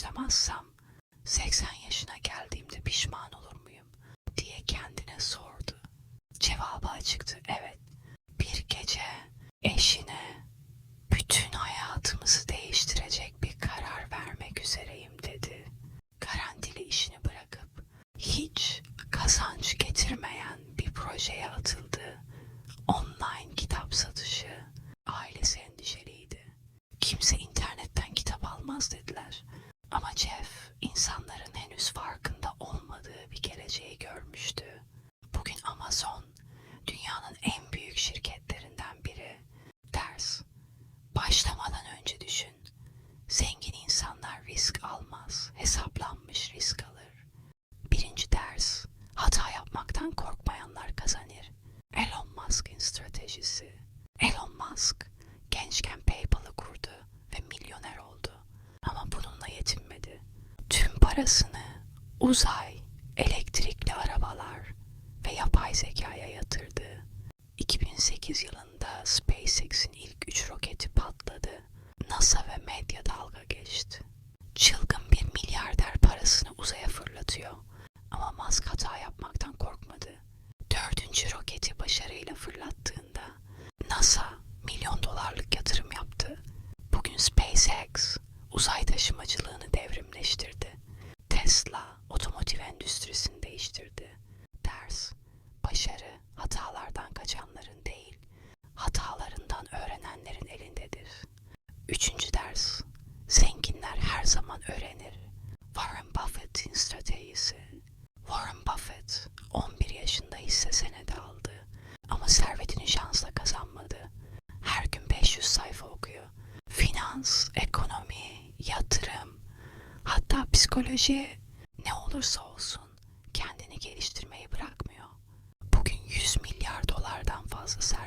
başlamazsam 80 yaşına geldiğimde pişman olur muyum diye kendine sordu. Cevabı açıktı evet. Bir gece eşine bütün hayatımızı değiştirecek bir karar vermek üzereyim dedi. Garantili işini bırakıp hiç kazanç getirmeyen bir projeye Başlamadan önce düşün. Zengin insanlar risk almaz, hesaplanmış risk alır. Birinci ders, hata yapmaktan korkmayanlar kazanır. Elon Musk'ın stratejisi. Elon Musk gençken PayPal'ı kurdu ve milyoner oldu. Ama bununla yetinmedi. Tüm parasını uzay, elektrikli arabalar ve yapay zekaya yatırdı. 2008 yılında fırlatıyor. Ama Musk hata yapmaktan korkmadı. Dördüncü roketi başarıyla fırlattığında hisse senedi aldı. Ama servetini şansla kazanmadı. Her gün 500 sayfa okuyor. Finans, ekonomi, yatırım, hatta psikoloji ne olursa olsun kendini geliştirmeyi bırakmıyor. Bugün 100 milyar dolardan fazla serveti